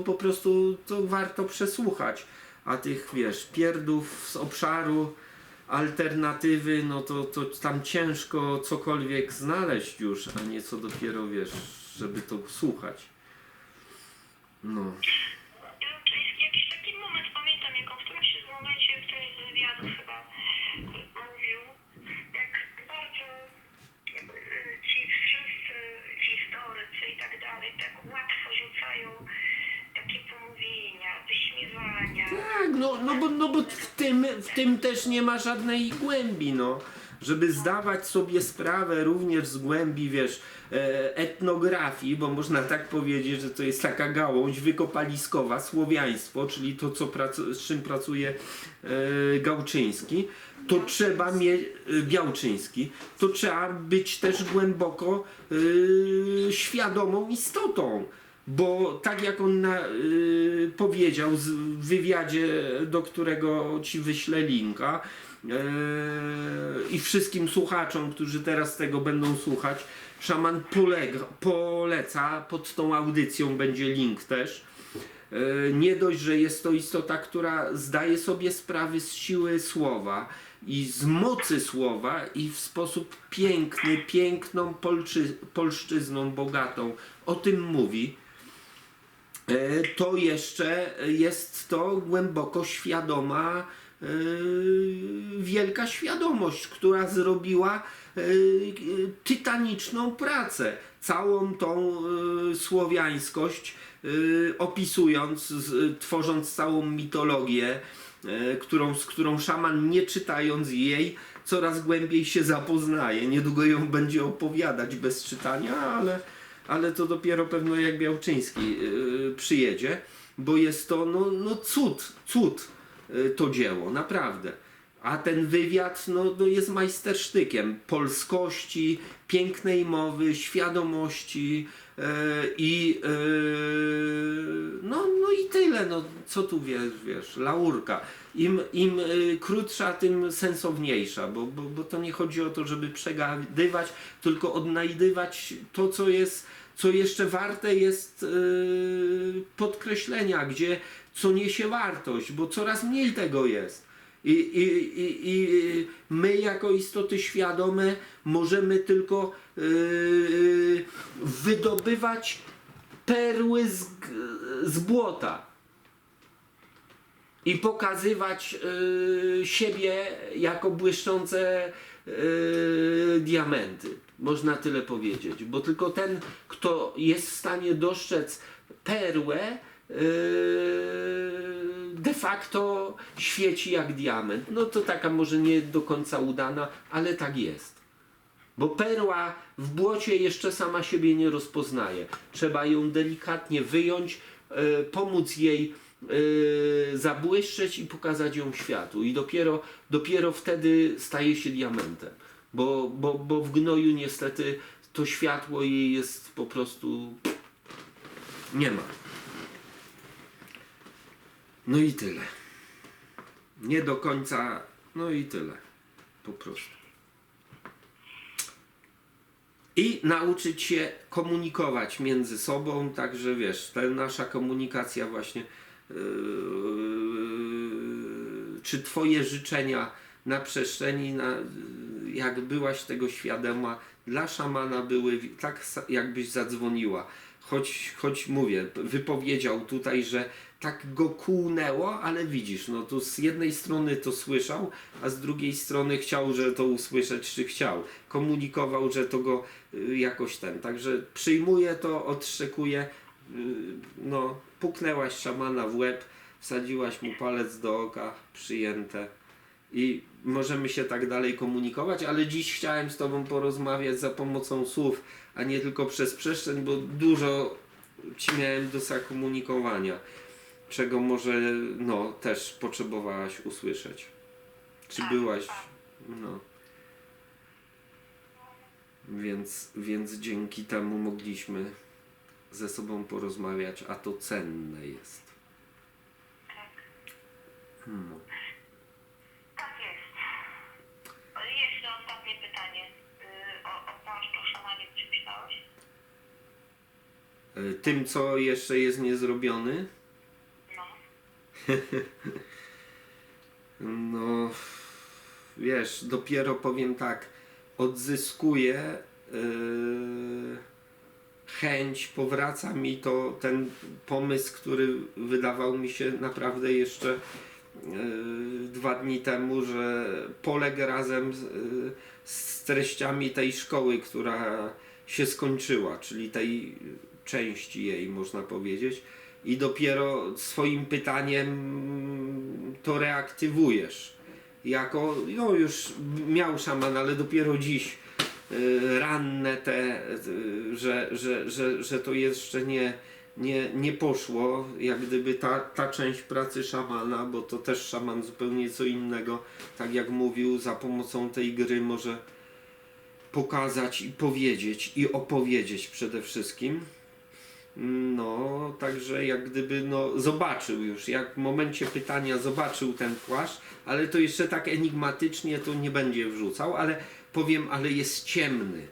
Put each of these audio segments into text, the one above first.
po prostu to warto przesłuchać. A tych, wiesz, pierdów z obszaru alternatywy, no to, to tam ciężko cokolwiek znaleźć już, a nie co dopiero, wiesz, żeby to słuchać. No. Tym, też nie ma żadnej głębi, no. Żeby zdawać sobie sprawę również z głębi, wiesz, e, etnografii, bo można tak powiedzieć, że to jest taka gałąź wykopaliskowa, słowiaństwo, czyli to, co z czym pracuje e, Gałczyński, to trzeba mieć, e, Białczyński, to trzeba być też głęboko e, świadomą istotą. Bo tak jak on na, y, powiedział w wywiadzie, do którego ci wyślę linka, y, i wszystkim słuchaczom, którzy teraz tego będą słuchać, szaman polega, poleca, pod tą audycją będzie link też. Y, nie dość, że jest to istota, która zdaje sobie sprawy z siły słowa i z mocy słowa i w sposób piękny, piękną polszczyzną bogatą o tym mówi to jeszcze jest to głęboko świadoma, e, wielka świadomość, która zrobiła e, tytaniczną pracę. Całą tą e, słowiańskość e, opisując, tworząc całą mitologię, e, którą, z którą szaman nie czytając jej coraz głębiej się zapoznaje. Niedługo ją będzie opowiadać bez czytania, ale ale to dopiero pewno jak Białczyński yy, przyjedzie, bo jest to no, no cud, cud yy, to dzieło, naprawdę. A ten wywiad no, no jest majstersztykiem polskości, pięknej mowy, świadomości yy, i yy, no, no i tyle, no co tu wiesz, wiesz laurka. Im, im y, krótsza, tym sensowniejsza, bo, bo, bo to nie chodzi o to, żeby przegadywać, tylko odnajdywać to, co jest, co jeszcze warte jest y, podkreślenia, gdzie co niesie wartość, bo coraz mniej tego jest. I, i, i, I my, jako istoty świadome, możemy tylko y, wydobywać perły z, z błota i pokazywać y, siebie jako błyszczące y, diamenty. Można tyle powiedzieć, bo tylko ten, kto jest w stanie dostrzec perłę, y, de facto świeci jak diament. No to taka może nie do końca udana, ale tak jest. Bo perła w błocie jeszcze sama siebie nie rozpoznaje. Trzeba ją delikatnie wyjąć, e, pomóc jej e, zabłyszczeć i pokazać ją światu. I dopiero, dopiero wtedy staje się diamentem. Bo, bo, bo w gnoju niestety to światło jej jest po prostu. Nie ma. No i tyle. Nie do końca. No i tyle. Po prostu i nauczyć się komunikować między sobą, także wiesz, ta nasza komunikacja właśnie, yy, czy twoje życzenia na przestrzeni, na, jak byłaś tego świadoma, dla szamana były tak jakbyś zadzwoniła. Choć, choć mówię, wypowiedział tutaj, że tak go kłnęło, ale widzisz, no tu z jednej strony to słyszał, a z drugiej strony chciał, że to usłyszeć, czy chciał. Komunikował, że to go y, jakoś ten. Także przyjmuje to, odszczekuje. y, No, puknęłaś szamana w łeb, wsadziłaś mu palec do oka, przyjęte. I możemy się tak dalej komunikować, ale dziś chciałem z Tobą porozmawiać za pomocą słów, a nie tylko przez przestrzeń, bo dużo Ci miałem do zakomunikowania, czego może no też potrzebowałaś usłyszeć. Czy byłaś, no. Więc, więc dzięki temu mogliśmy ze sobą porozmawiać, a to cenne jest. Hmm. Tak jest. O, Jeszcze ostatnie pytanie. Y, O, o płaszczu szamanie czy myślałeś? y, tym, co jeszcze jest niezrobiony. No. No, wiesz, dopiero powiem tak, odzyskuję yy, chęć, powraca mi to ten pomysł, który wydawał mi się naprawdę jeszcze yy, dwa dni temu, że poległ razem z, yy, z treściami tej szkoły, która się skończyła, czyli tej części jej, można powiedzieć. I dopiero swoim pytaniem to reaktywujesz. Jako, no już miał szaman, ale dopiero dziś y, ranne te, y, że, że, że, że to jeszcze nie, nie, nie poszło, jak gdyby ta, ta część pracy szamana, bo to też szaman zupełnie co innego, tak jak mówił, za pomocą tej gry może pokazać i powiedzieć i opowiedzieć przede wszystkim. No, także jak gdyby no, zobaczył już, jak w momencie pytania zobaczył ten płaszcz, ale to jeszcze tak enigmatycznie to nie będzie wrzucał, ale powiem, ale jest ciemny.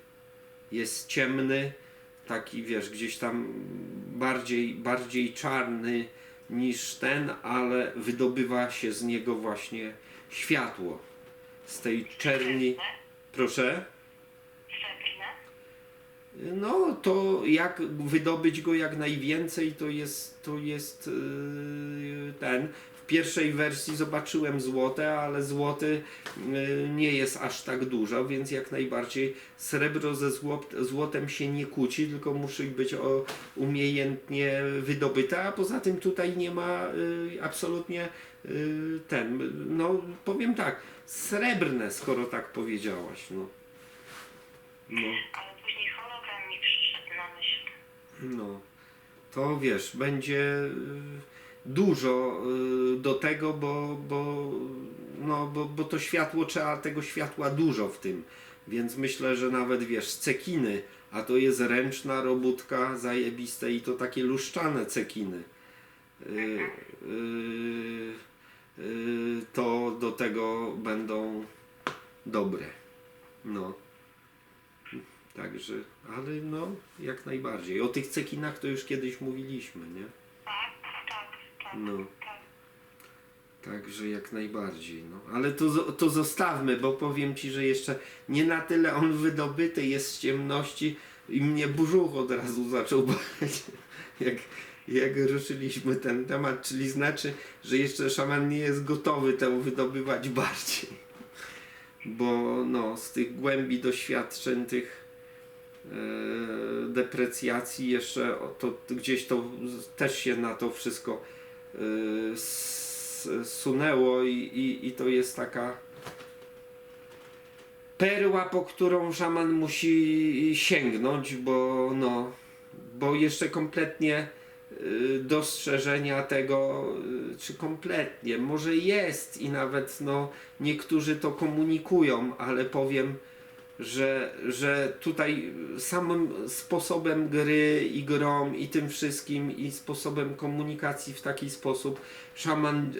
Jest ciemny, taki wiesz, gdzieś tam bardziej, bardziej czarny niż ten, ale wydobywa się z niego właśnie światło. Z tej czerni. Proszę. No to jak wydobyć go jak najwięcej, to jest, to jest yy, ten. W pierwszej wersji zobaczyłem złote, ale złoty yy, nie jest aż tak dużo, więc jak najbardziej srebro ze złot, złotem się nie kłóci, tylko musi być o, umiejętnie wydobyte, a poza tym tutaj nie ma yy, absolutnie yy, ten, no powiem tak, srebrne, skoro tak powiedziałaś, no. No. No, to wiesz, będzie y, dużo y, do tego, bo, bo, no, bo, bo to światło trzeba tego światła dużo w tym. Więc myślę, że nawet wiesz, cekiny, a to jest ręczna robótka zajebiste i to takie luszczane cekiny. Y, y, y, to do tego będą dobre. No. Także, ale no, jak najbardziej. O tych cekinach to już kiedyś mówiliśmy, nie? Tak, tak, tak. No. tak. Także jak najbardziej, no. Ale to, to zostawmy, bo powiem Ci, że jeszcze nie na tyle on wydobyty jest z ciemności i mnie brzuch od razu zaczął boleć, jak, jak ruszyliśmy ten temat, czyli znaczy, że jeszcze szaman nie jest gotowy to wydobywać bardziej. Bo no, z tych głębi doświadczeń, tych deprecjacji jeszcze to gdzieś to też się na to wszystko e, sunęło i, i, i to jest taka perła, po którą szaman musi sięgnąć, bo no, bo jeszcze kompletnie y, dostrzeżenia tego, czy kompletnie, może jest i nawet no, niektórzy to komunikują, ale powiem, że, że tutaj samym sposobem gry i grą i tym wszystkim i sposobem komunikacji w taki sposób szaman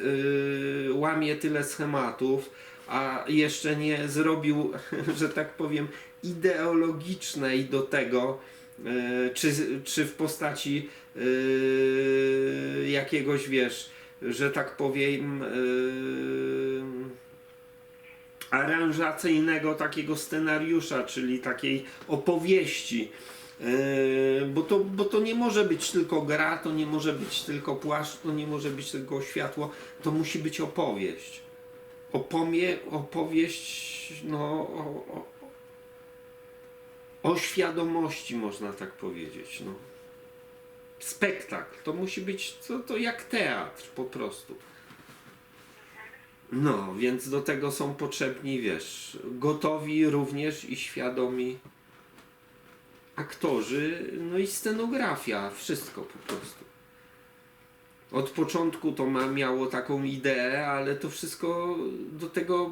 y, łamie tyle schematów, a jeszcze nie zrobił, że tak powiem, ideologicznej do tego, y, czy, czy w postaci y, jakiegoś, wiesz, że tak powiem, y, aranżacyjnego takiego scenariusza, czyli takiej opowieści. Yy, bo, to, bo to nie może być tylko gra, to nie może być tylko płaszcz, to nie może być tylko światło, to musi być opowieść. Opomie, opowieść no, o, o, o świadomości, można tak powiedzieć. No. Spektakl. To musi być to, to jak teatr po prostu. No, więc do tego są potrzebni, wiesz, gotowi również i świadomi aktorzy, no i scenografia, wszystko po prostu. Od początku to ma, miało taką ideę, ale to wszystko do tego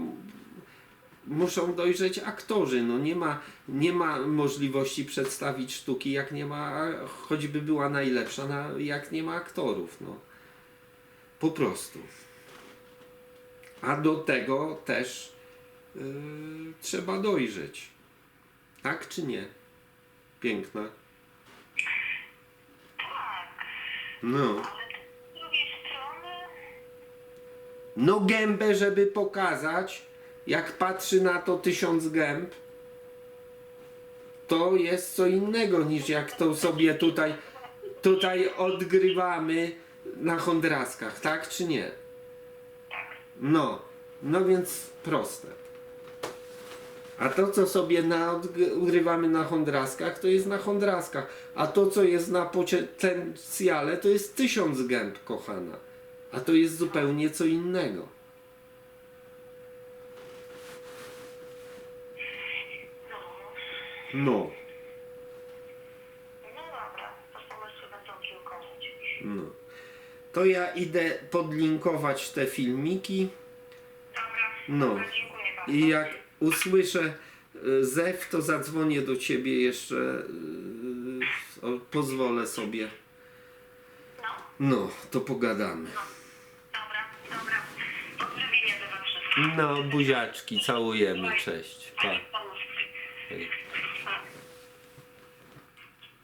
muszą dojrzeć aktorzy. No nie ma, nie ma możliwości przedstawić sztuki, jak nie ma, choćby była najlepsza, na, jak nie ma aktorów. No. Po prostu. A do tego też yy, trzeba dojrzeć. Tak czy nie? Piękna. No. Ale z drugiej strony, No gębę, żeby pokazać, jak patrzy na to tysiąc gęb, to jest co innego niż jak to sobie tutaj, tutaj odgrywamy na chondraskach, tak czy nie? No, no więc proste. A to, co sobie na, odgrywamy na chondraskach, to jest na chondraskach. A to, co jest na potencjale, to jest tysiąc gęb, kochana. A to jest zupełnie co innego. no dobra, to pomysły będą kiełkować. no. To ja idę podlinkować te filmiki Dobra, No. dobra, dziękuję bardzo. i jak usłyszę y, zew, to zadzwonię do ciebie jeszcze. y, o, pozwolę sobie. No, No, to pogadamy. dobra, dobra. Pozdrowienia do was wszystkich. No, buziaczki, całujemy, cześć. Pa. Pomóż. Hej.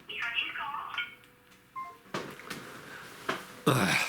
Michalinko? Ech.